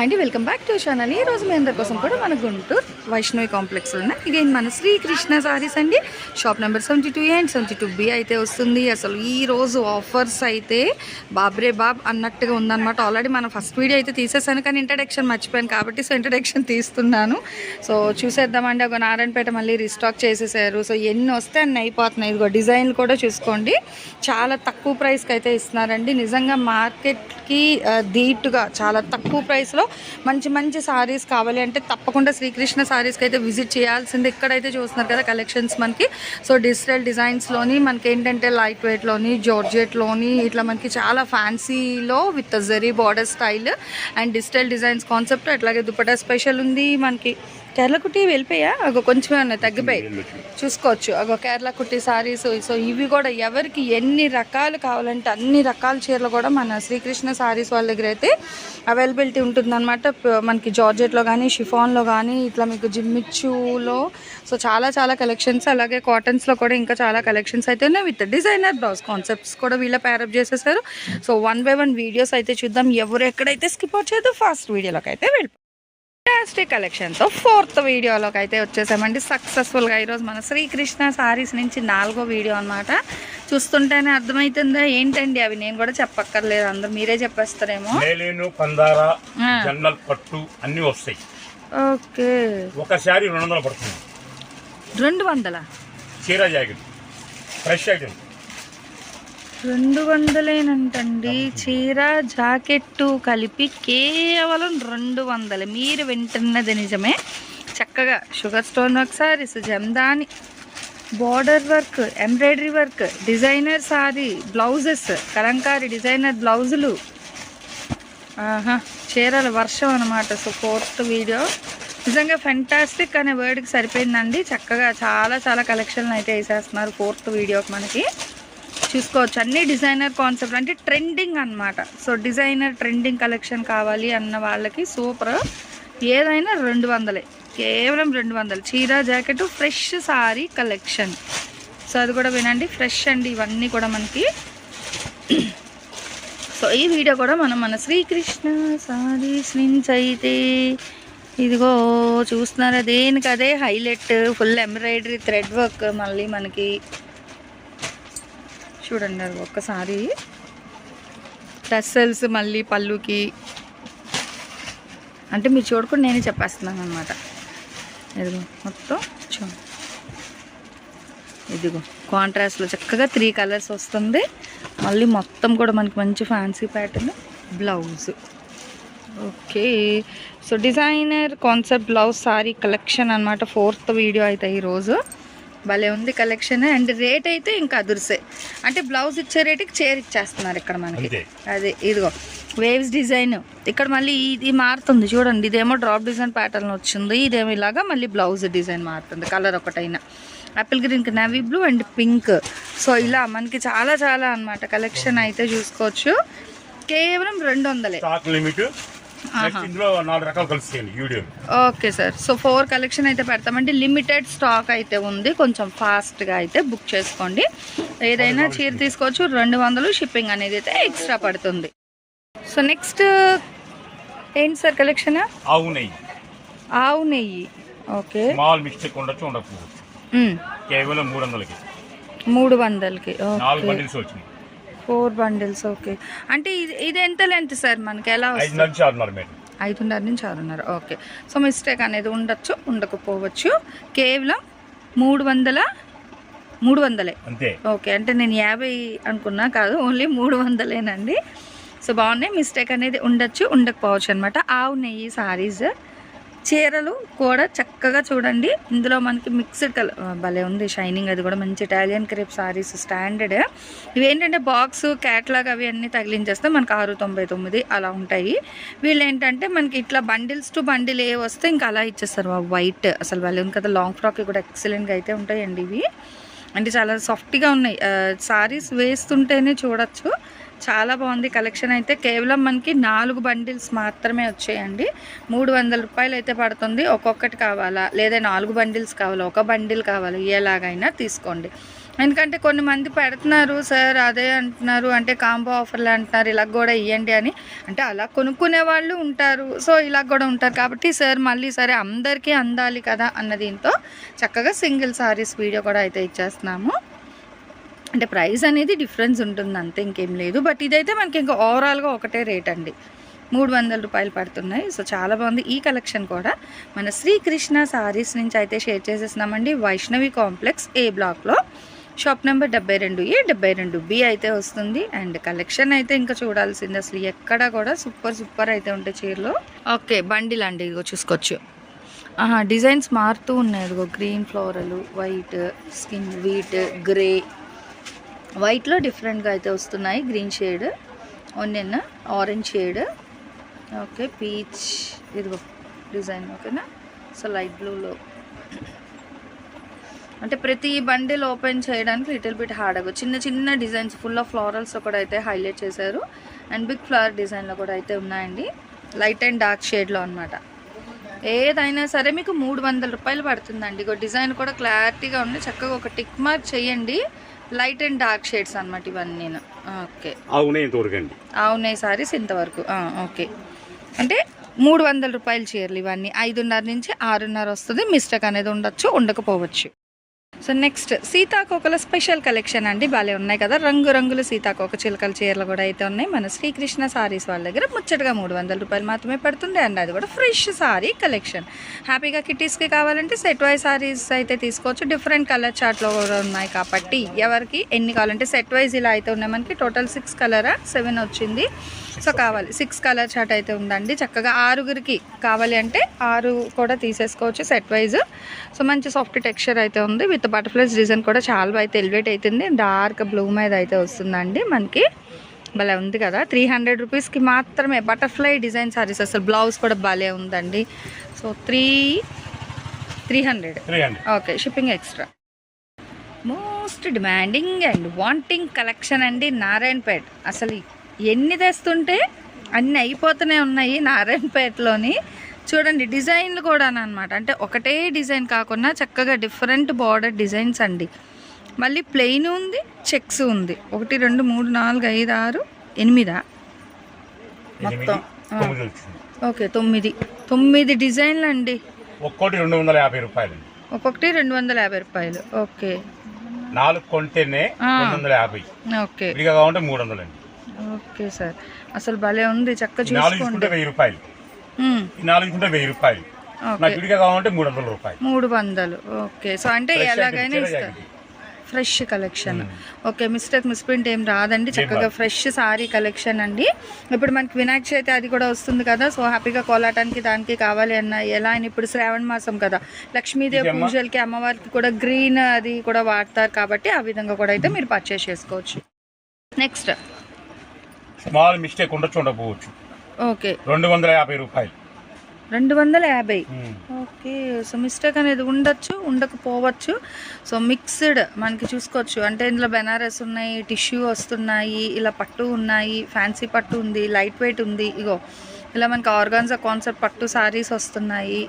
అండి welcome back to channel ఈ రోజు మీ అందరి కోసం కూడా మన గుంటూరు వైష్ణవి కాంప్లెక్స్లో ఉన్న. ఇగైన్ మన శ్రీకృష్ణ సారీస్ అండి. Shop number seventy two and seventy two B అయితే వస్తుంది. అసలు ఈ రోజు ఆఫర్స్ అయితే బాబ్రే బాబ్ అన్నట్టుగా ఉందన్నమాట. ఆల్రెడీ మనం ఫస్ట్ వీడియో అయితే తీసేసాను కానీ ఇంట్రడక్షన్ మర్చిపోయాను కాబట్టి సో ఇంట్రడక్షన్ తీస్తున్నాను. సో చూసేద్దామండి. ఒక నారాయణపేట మళ్ళీ రీస్టాక్ చేసేసారు. సో ఎన్ని వస్తే అన్ని అయిపోతున్నాయి. ఇదిగో డిజైన్లు కూడా చూసుకోండి. చాలా తక్కువ ప్రైస్కి అయితే ఇస్తున్నారండి. నిజంగా మార్కెట్కి దీటుగా చాలా తక్కువ ప్రైస్లో మంచి మంచి సారీస్ కావాలి అంటే తప్పకుండా శ్రీకృష్ణ సారీస్కి అయితే విజిట్ చేయాల్సింది ఇక్కడైతే చూస్తున్నారు కదా కలెక్షన్స్ మనకి. సో డిజిటల్ డిజైన్స్లోని మనకి ఏంటంటే లైట్ వెయిట్లోని జార్జెట్లోని ఇట్లా మనకి చాలా ఫ్యాన్సీలో with zari border style and digital designs concept అట్లాగే దుపట్టా స్పెషల్ ఉంది మనకి. కేరళ కుట్టి వెళ్ళిపోయా? అగో కొంచెమే ఉన్నాయి తగ్గిపోయి. చూసుకోవచ్చు. అగో కేరళ కుట్టి సారీస్ సో ఇవి కూడా ఎవరికి ఎన్ని రకాలు కావాలంటే అన్ని రకాల చీరలు కూడా మన శ్రీకృష్ణ సారీస్ వాళ్ళ దగ్గర అయితే అవైలబిలిటీ ఉంటుందన్నమాట. మనకి జార్జెట్లో కానీ షిఫాన్లో కానీ ఇట్లా మీకు జిమ్మిచ్చులో. సో చాలా చాలా కలెక్షన్స్ అలాగే కాటన్స్లో కూడా ఇంకా చాలా కలెక్షన్స్ అయితే ఉన్నాయి. విత్ డిజైనర్ బ్లౌజ్ కాన్సెప్ట్స్ కూడా వీళ్ళ ప్యారప్ చేసేసారు. So one by one videos అయితే చూద్దాం. ఎవరు ఎక్కడైతే స్కిప్ అవుట్ చేయదు ఫాస్ట్ వీడియోలోకి అయితే వెళ్ళిపోతాం ఫాంటాస్టిక్ కలెక్షన్తో ఫోర్త్ వీడియోలోకి అయితే వచ్చేసామండి. సక్సెస్ఫుల్గా ఈరోజు మన శ్రీకృష్ణ సారీస్ నుంచి నాలుగో వీడియో అనమాట చూస్తుంటేనే అర్థమవుతుందా ఏంటండి అవి? నేను కూడా చెప్పక్కర్లేదు. అందరు మీరే చెప్పేస్తారేమో. పట్టు అన్ని వస్తాయి. ఓకే. ఒక శారీ రెండు వందలు పడుతుంది. రెండు వందల? చీర జాకెట్. ఫ్రెష్ ఐటమ్ రెండు వందలేనంటండి. చీర జాకెట్టు కలిపి కేవలం రెండు వందలు. మీరు వింటున్నది నిజమే. చక్కగా sugar stone work saris jamdani border work embroidery work designer sari blouses kalamkari designer బ్లౌజులు. ఆహా చీరల వర్షం అనమాట సో ఫోర్త్ వీడియో. నిజంగా ఫెంటాస్టిక్ అనే వర్డ్కి సరిపోయిందండి. చక్కగా చాలా చాలా కలెక్షన్లు అయితే వేసేస్తున్నారు ఫోర్త్ వీడియోకి మనకి. చూసుకోవచ్చు. అన్ని డిజైనర్ కాన్సెప్ట్ అంటే ట్రెండింగ్ అన్నమాట. సో డిజైనర్ ట్రెండింగ్ కలెక్షన్ కావాలి అన్న వాళ్ళకి సూపర్. ఏదైనా రెండు వందలే. కేవలం రెండు వందలు. చీర jacket fresh sari collection. So అది కూడా వినండి. ఫ్రెష్ అండి ఇవన్నీ కూడా మనకి. సో ఈ వీడియో కూడా మనం మన శ్రీకృష్ణ సారీస్ నుంచి అయితే ఇదిగో చూస్తున్నారా? దేనికి అదే highlight. Full embroidery thread work మళ్ళీ మనకి. చూడండి అది ఒక్కసారి. టెస్సల్స్ మళ్ళీ పళ్ళుకి. అంటే మీరు చూడకుండా నేనే చెప్పేస్తున్నాను అనమాట ఇదిగో మొత్తం చూ ఇదిగో కాంట్రాస్ట్లో చక్కగా త్రీ కలర్స్ వస్తుంది. మళ్ళీ మొత్తం కూడా మనకి మంచి fancy pattern blouse okay. So designer concept blouse sari collection అన్నమాట. ఫోర్త్ వీడియో అయితే ఈరోజు. భలే ఉంది కలెక్షన్ అండ్ రేట్ అయితే ఇంకా అదుర్సే. అంటే బ్లౌజ్ ఇచ్చే రేటుకి చీర ఇచ్చేస్తున్నారు ఇక్కడ మనకి. అదే ఇదిగో వేవ్స్ డిజైన్ ఇక్కడ మళ్ళీ ఇది మారుతుంది. చూడండి ఇదేమో డ్రాప్ డిజైన్ ప్యాటర్న్ వచ్చింది. ఇదేమో ఇలాగా మళ్ళీ బ్లౌజ్ డిజైన్ మారుతుంది. కలర్ ఒకటైనా. Apple green navy blue and pink so ఇలా మనకి చాలా చాలా అన్నమాట కలెక్షన్ అయితే చూసుకోవచ్చు. కేవలం రెండు వందలే. ఇందులో నాలుగు రకాలు కలుస్తాయండి video okay sir. So four collection అయితే పెడతామంటే లిమిటెడ్ స్టాక్ అయితే ఉంది. కొంచెం ఫాస్ట్గా అయితే బుక్ చేసుకోండి. ఏదైనా చీర తీసుకోవచ్చు. రెండు వందలు షిప్పింగ్ అనేది అయితే ఎక్స్ట్రా పడుతుంది. సో నెక్స్ట్ ఏంటి సార్ కలెక్షన్? ఆవు నెయ్యి. ఆవు నెయ్యి. ఓకే. స్మాల్ మిస్టేక్ ఉండొచ్చు ఉండకపోవచ్చు. కేవలం మూడు వందలకి. మూడు వందలకి. నాలుగు ఓకే బండిల్స్ వచ్చినాయి. Four bundles okay. అంటే ఇది ఇది ఎంత లెంత్ సార్ మనకి? ఎలా వస్తుంది? ఐదున్నర నుంచి ఆరున్నర ఓకే. సో మిస్టేక్ అనేది ఉండొచ్చు ఉండకపోవచ్చు. కేవలం మూడు వందల మూడు వందలే. ఓకే అంటే నేను యాభై అనుకున్నా కాదు ఓన్లీ మూడు వందలేనండి. సో బాగున్నాయి మిస్టేక్ అనేది ఉండొచ్చు ఉండకపోవచ్చు అనమాట ఆవు నెయ్యి సారీస్ చీరలు కూడా చక్కగా చూడండి. ఇందులో మనకి మిక్స్డ్ కలర్ భలే ఉంది షైనింగ్ అది కూడా మంచి ఇటాలియన్ క్రేప్ సారీస్ స్టాండర్డ్ ఇవేంటంటే బాక్స్ క్యాట్లాగ్ అవి అన్నీ తగిలించేస్తే మనకి ఆరు తొంభై తొమ్మిది అలా ఉంటాయి. వీళ్ళు ఏంటంటే మనకి ఇట్లా బండిల్స్ టు బండిల్ ఏ వస్తే ఇంకా అలా ఇచ్చేస్తారు. వైట్ అసలు భలే ఉంది కదా. లాంగ్ ఫ్రాక్ కూడా ఎక్సలెంట్గా అయితే ఉంటాయండి ఇవి. అంటే చాలా సాఫ్ట్గా ఉన్నాయి. సారీస్ వేస్తుంటేనే చూడొచ్చు. చాలా బాగుంది కలెక్షన్ అయితే. కేవలం మనకి నాలుగు బండిల్స్ మాత్రమే వచ్చాయండి. మూడు వందల రూపాయలు అయితే పడుతుంది. ఒక్కొక్కటి కావాలా? లేదా నాలుగు బండిల్స్ కావాలా? ఒక బండిల్ కావాలా? ఎలాగైనా తీసుకోండి. ఎందుకంటే కొన్ని మంది పెడుతున్నారు సార్ అదే అంటున్నారు. అంటే కాంబో ఆఫర్లు అంటున్నారు ఇలా కూడా ఇవ్వండి అని. అంటే అలా కొనుక్కునే వాళ్ళు ఉంటారు. సో ఇలా కూడా ఉంటారు. కాబట్టి సార్ మళ్ళీ సరే అందరికీ అందాలి కదా అన్న దీంతో చక్కగా సింగిల్ సారీస్ వీడియో కూడా అయితే ఇచ్చేస్తున్నాము. అంటే ప్రైస్ అనేది డిఫరెన్స్ ఉంటుంది అంతే ఇంకేం లేదు. బట్ ఇదైతే మనకి ఇంకా ఓవరాల్గా ఒకటే రేట్ అండి. మూడు వందల రూపాయలు పడుతున్నాయి. సో చాలా బాగుంది. ఈ కలెక్షన్ కూడా మన శ్రీకృష్ణ సారీస్ నుంచి అయితే షేర్ చేసేసినామండి. వైష్ణవి కాంప్లెక్స్ ఏ బ్లాక్లో. షాప్ నెంబర్ డెబ్బై రెండు ఏ డెబ్బై రెండు బి అయితే వస్తుంది. అండ్ కలెక్షన్ అయితే ఇంకా చూడాల్సింది. అసలు ఎక్కడ కూడా సూపర్ సూపర్ అయితే ఉంటాయి చీరలు. ఓకే బండిల్ అండి. ఇదిగో చూసుకోవచ్చు. ఆహా డిజైన్స్ మారుతూ ఉన్నాయి. ఇదిగో green floral white skin wheat grey వైట్లో డిఫరెంట్గా అయితే వస్తున్నాయి. Green shade onion orange shade okay peach ఇదిగో డిజైన్ ఓకేనా? సో లైట్ బ్లూలో అంటే ప్రతి బండిల్ ఓపెన్ చేయడానికి లిటిల్ బిట్ హార్డ్ అవ్వ చిన్న చిన్న డిజైన్స్ ఫుల్ ఆఫ్ ఫ్లోరల్స్ కూడా అయితే హైలైట్ చేశారు. అండ్ బిగ్ ఫ్లవర్ డిజైన్లో కూడా అయితే ఉన్నాయండి. లైట్ అండ్ డార్క్ షేడ్లో అనమాట ఏదైనా సరే మీకు మూడు వందల రూపాయలు పడుతుందండి. ఇక డిజైన్ కూడా క్లారిటీగా ఉంది. చక్కగా ఒక టిక్ మార్క్ చేయండి. లైట్ అండ్ డార్క్ షేడ్స్ అనమాట ఇవన్నీ. ఓకే. అవునే ఇంతవరకు అండి అవునాయి సారీస్ ఇంతవరకు. ఆ, ఓకే. అంటే మూడు వందల రూపాయల చీరలు ఇవన్నీ. ఐదున్నర నుంచి ఆరున్నర వస్తుంది. మిస్టేక్ అనేది ఉండొచ్చు ఉండకపోవచ్చు. సో నెక్స్ట్ సీతాకోకల స్పెషల్ కలెక్షన్ అండి. భలే ఉన్నాయి కదా. రంగు రంగుల సీతాకోక చిలకల చీరలు కూడా అయితే ఉన్నాయి. మన శ్రీకృష్ణ సారీస్ వాళ్ళ దగ్గర ముచ్చటగా మూడు వందల రూపాయలు మాత్రమే పడుతుంది. అండ్ అది కూడా ఫ్రెష్ సారీ కలెక్షన్ హ్యాపీగా కిటీస్కి కావాలంటే సెట్ వైజ్ సారీస్ అయితే తీసుకోవచ్చు. డిఫరెంట్ కలర్ చార్ట్లో కూడా ఉన్నాయి కాబట్టి ఎవరికి ఎన్ని కావాలంటే సెట్ వైజ్ ఇలా అయితే ఉన్నాయి. మనకి టోటల్ సిక్స్ కలరా సెవెన్ వచ్చింది. సో కావాలి. సిక్స్ కలర్ చార్ట్ అయితే ఉందండి. చక్కగా ఆరుగురికి కావాలి అంటే ఆరు కూడా తీసేసుకోవచ్చు సెట్ వైజ్. సో మంచి సాఫ్ట్ టెక్స్చర్ అయితే ఉంది. విత్ బటర్ఫ్లైస్ డిజైన్ కూడా చాలా అయితే ఎలివేట్ అవుతుంది డార్క్ బ్లూ మీద అయితే వస్తుందండి మనకి. భలే ఉంది కదా. త్రీ హండ్రెడ్ రూపీస్కి మాత్రమే బటర్ఫ్లై డిజైన్ సారీస్. అసలు బ్లౌజ్ కూడా భలే ఉందండి. So three three hundred. Three hundred. Okay shipping extra. Most demanding and wanting collection అండి నారాయణపేట్. అసలు ఎన్ని తెస్తుంటే అన్ని అయిపోతూనే ఉన్నాయి నారాయణపేటలోని. చూడండి డిజైన్లు కూడా అనమాట అంటే ఒకటే డిజైన్ కాకుండా చక్కగా డిఫరెంట్ బార్డర్ డిజైన్స్ అండి. మళ్ళీ ప్లెయిన్ ఉంది చెక్స్ ఉంది. ఒకటి రెండు మూడు నాలుగు ఐదు ఆరు ఎనిమిదా? మొత్తం. ఓకే తొమ్మిది. తొమ్మిది డిజైన్లు అండి ఒక్కోటి రెండు వందల యాభై రూపాయలు ఒక్కొక్కటి రెండు వందల యాభై రూపాయలు. ఓకే. నాలుగు కొంటేనే. రెండు వందల యాభై. ఓకే. విడిగా కావాలంటే మూడు వందలు అండి ఓకే సార్. అసలు భలే ఉంది చక్క తీసుకుంటే వెయ్యి రూపాయలు. మ్మ్. ఈ నాలుగు తీసుకుంటే వెయ్యి రూపాయలు. నాకు ఓకే విడిగా కావాలంటే మూడు వందల రూపాయలు. మూడు వందలు. ఓకే. సో అంటే ఎలాగైనా ఇస్తారు fresh collection okay mistake misprint ఏం రాదండి. చక్కగా ఫ్రెష్ సారీ కలెక్షన్ అండి. ఇప్పుడు మనకి వినాయక చవితి అది కూడా వస్తుంది కదా. సో హ్యాపీగా కోలాటానికి దానికి కావాలి అన్న ఎలా అని ఇప్పుడు శ్రావణ మాసం కదా. లక్ష్మీదేవి. పూజలకి అమ్మవారికి కూడా గ్రీన్ అది కూడా వాడతారు కాబట్టి ఆ విధంగా కూడా అయితే మీరు పర్చేస్ చేసుకోవచ్చు. నెక్స్ట్ స్మాల్ మిస్టేక్ ఉండొచ్చు ఉండకపోవచ్చు. ఓకే. రెండు వందల యాభై రూపాయలు. రెండు వందల యాభై. ఓకే. సో మిస్టేక్ అనేది ఉండొచ్చు ఉండకపోవచ్చు. సో మిక్స్డ్ మనకి చూసుకోవచ్చు. అంటే ఇందులో బెనారస్ ఉన్నాయి టిష్యూ వస్తున్నాయి ఇలా పట్టు ఉన్నాయి ఫ్యాన్సీ పట్టు ఉంది లైట్ వెయిట్ ఉంది. ఇగో ఇలా మనకి ఆర్గాన్జా కాన్సెప్ట్ పట్టు సారీస్ వస్తున్నాయి.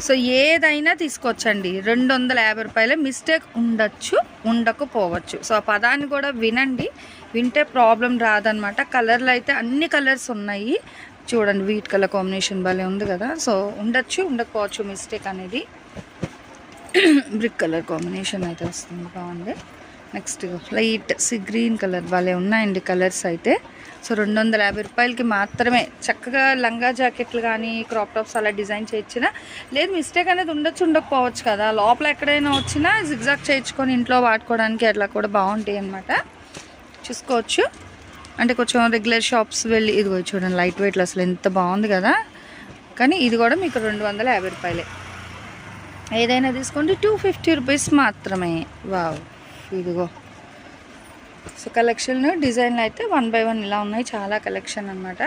సో ఏదైనా తీసుకోవచ్చండి. రెండు వందల యాభై రూపాయల మిస్టేక్ ఉండొచ్చు ఉండకపోవచ్చు. సో ఆ పదాన్ని కూడా వినండి. వింటే ప్రాబ్లం రాదనమాట కలర్లు అయితే అన్ని కలర్స్ ఉన్నాయి. చూడండి వీట్ కలర్ కాంబినేషన్ భలే ఉంది కదా. సో ఉండొచ్చు ఉండకపోవచ్చు మిస్టేక్ అనేది. బ్రిక్ కలర్ కాంబినేషన్ అయితే వస్తుంది. బాగుంది. Next light sea green colour భలే ఉన్నాయండి కలర్స్ అయితే. సో రెండు వందల యాభై రూపాయలకి మాత్రమే. చక్కగా లంగా జాకెట్లు కానీ క్రాప్ టాప్స్ అలా డిజైన్ చేయించిన లేదు మిస్టేక్ అనేది ఉండొచ్చు ఉండకపోవచ్చు కదా. లోపల ఎక్కడైనా వచ్చినా జిగ్జాగ్ చేయించుకొని ఇంట్లో వాడుకోవడానికి అట్లా కూడా బాగుంటాయి అనమాట చూసుకోవచ్చు. అంటే కొంచెం రెగ్యులర్ షాప్స్ వెళ్ళి ఇదిగో చూడండి లైట్ వెయిట్లో అసలు ఎంత బాగుంది కదా. కానీ ఇది కూడా మీకు రెండు వందల యాభై రూపాయలే. ఏదైనా తీసుకోండి టూ ఫిఫ్టీ రూపీస్ మాత్రమే. వావ్ ఇదిగో. సో కలెక్షన్ డిజైన్లు అయితే వన్ బై వన్ ఇలా ఉన్నాయి. చాలా కలెక్షన్ అనమాట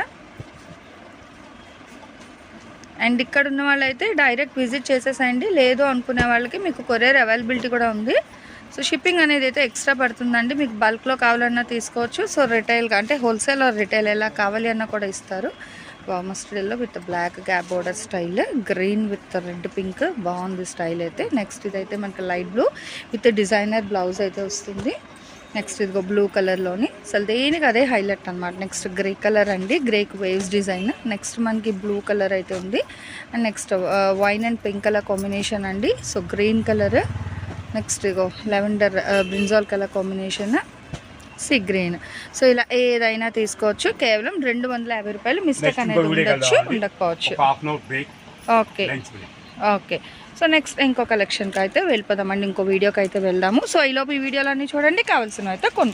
అండ్ ఇక్కడ ఉన్న వాళ్ళైతే డైరెక్ట్ విజిట్ చేసేసేయండి. లేదు అనుకునే వాళ్ళకి మీకు కొరియర్ అవైలబిలిటీ కూడా ఉంది. సో షిప్పింగ్ అనేది అయితే ఎక్స్ట్రా పడుతుందండి. మీకు బల్క్లో కావాలన్నా తీసుకోవచ్చు. సో రిటైల్గా అంటే హోల్సేల్ ఆర్ రిటైల్ ఎలా కావాలి అన్నా కూడా ఇస్తారు. Mustard with black gap border style green with red pink బాగుంది స్టైల్ అయితే. నెక్స్ట్ ఇదైతే మనకి light blue with designer blouse అయితే వస్తుంది. నెక్స్ట్ ఇదిగో బ్లూ కలర్లోని అసలు దేనికి అదే హైలైట్ అనమాట నెక్స్ట్ గ్రే కలర్ అండి. Greek waves design. నెక్స్ట్ మనకి బ్లూ కలర్ అయితే ఉంది. And next wine and pink colour combination అండి. సో గ్రీన్ కలర్ నెక్స్ట్ ఇగో lavender brinjal colour combination sea green. So ఇలా ఏదైనా తీసుకోవచ్చు. కేవలం రెండు వందల యాభై రూపాయలు మిస్టేక్ అనేది ఉండొచ్చు. ఉండకపోవచ్చు. ఓకే. ఓకే. సో నెక్స్ట్ ఇంకో కలెక్షన్కి అయితే వెళ్ళిపోదామండి ఇంకో వీడియోకి అయితే వెళ్దాము. సో ఈలోపు ఈ వీడియోలన్నీ చూడండి. కావాల్సినవి అయితే కొను